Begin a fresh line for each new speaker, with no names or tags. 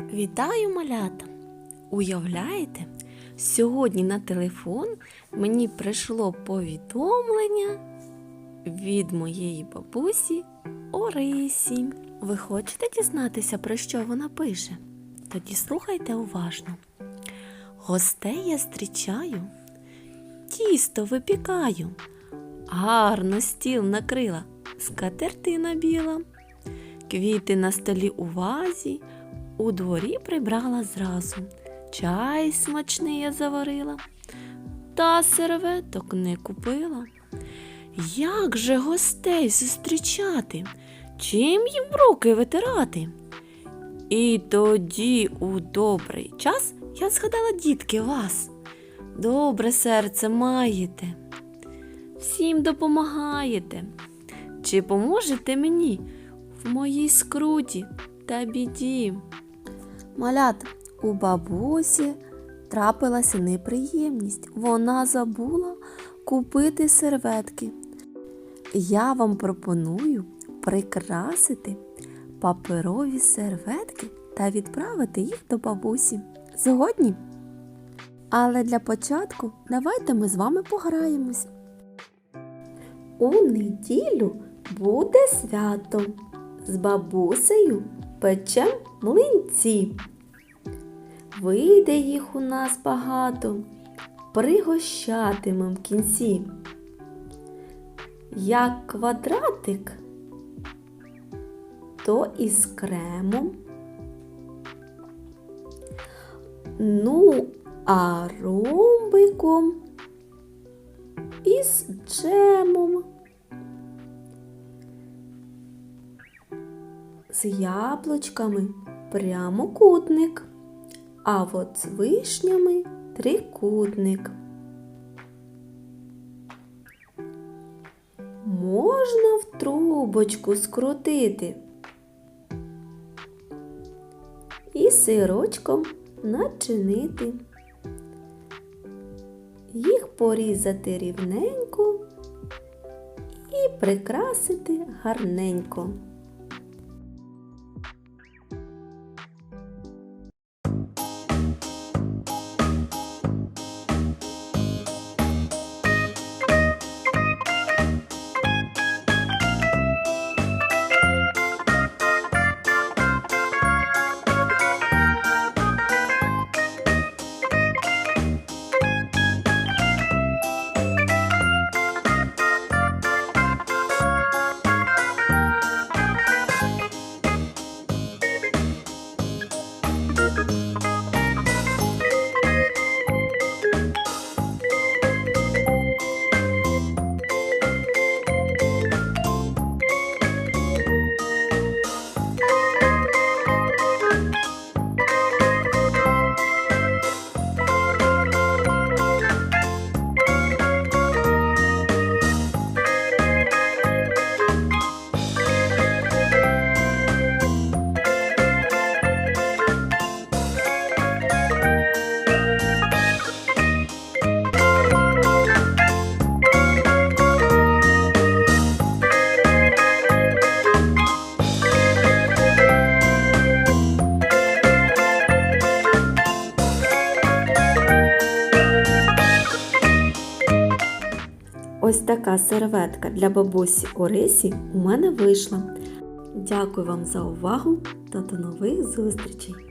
Вітаю, малята! Уявляєте, сьогодні на телефон мені прийшло повідомлення від моєї бабусі Орисі. Ви хочете дізнатися, про що вона пише? Тоді слухайте уважно. Гостей я зустрічаю, тісто випікаю, гарно стіл накрила, скатертина біла, квіти на столі у вазі, у дворі прибрала зразу. Чай смачний я заварила, та серветок не купила. Як же гостей зустрічати? Чим їм руки витирати? І тоді у добрий час я згадала, дітки, вас. Добре серце маєте, всім допомагаєте. Чи поможете мені в моїй скруті та біді? Малят, у бабусі трапилася неприємність. Вона забула купити серветки. Я вам пропоную прикрасити паперові серветки та відправити їх до бабусі. Згодні? Але для початку давайте ми з вами пограємось. У неділю буде свято. З бабусею печем млинці. Вийде їх у нас багато, пригощатимем в кінці. Як квадратик, то із кремом. Ну, а ромбиком із джемом. З яблучками прямокутник, а от з вишнями трикутник. Можна в трубочку скрутити і сирочком начинити. Їх порізати рівненько і прикрасити гарненько. Ось така серветка для бабусі Орисі у мене вийшла. Дякую вам за увагу та до нових зустрічей!